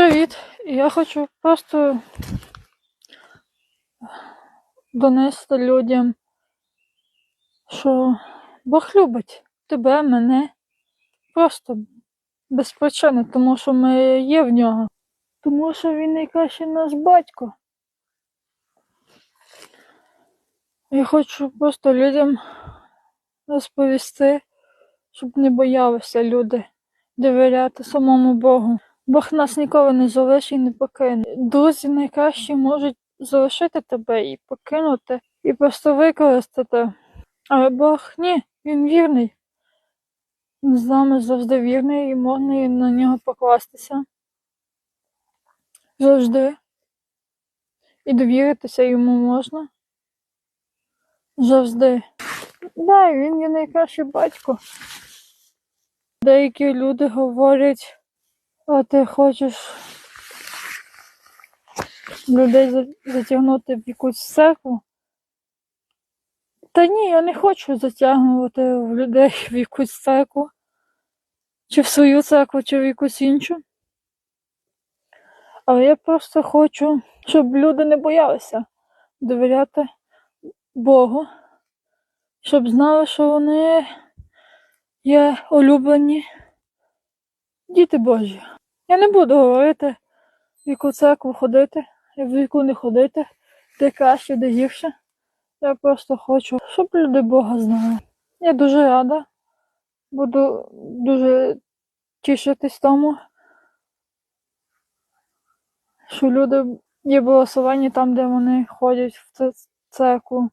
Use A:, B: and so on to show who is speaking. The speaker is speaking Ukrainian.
A: Привіт! Я хочу просто донести людям, що Бог любить тебе, мене. Просто без причини, тому що ми є в нього. Тому що він найкращий наш батько. Я хочу просто людям розповісти, щоб не боялися люди довіряти самому Богу. Бог нас ніколи не залишить і не покине. Друзі найкращі можуть залишити тебе і покинути, і просто використати. Але Бог ні, він вірний. Він з нами завжди вірний і можна на нього покластися. Завжди. І довіритися йому можна. Завжди. Да, він є найкращий батько. Деякі люди говорять, а ти хочеш людей затягнути в якусь церкву. Та ні, я не хочу затягувати в людей в якусь церкву, чи в свою церкву, чи в якусь іншу. Але я просто хочу, щоб люди не боялися довіряти Богу, щоб знали, що вони є улюблені діти Божі. Я не буду говорити, в яку церкву ходити, в яку не ходити, де краще, де гірше. Я просто хочу, щоб люди Бога знали. Я дуже рада. Буду дуже тішитись тому, що люди є благословені там, де вони ходять в церкву.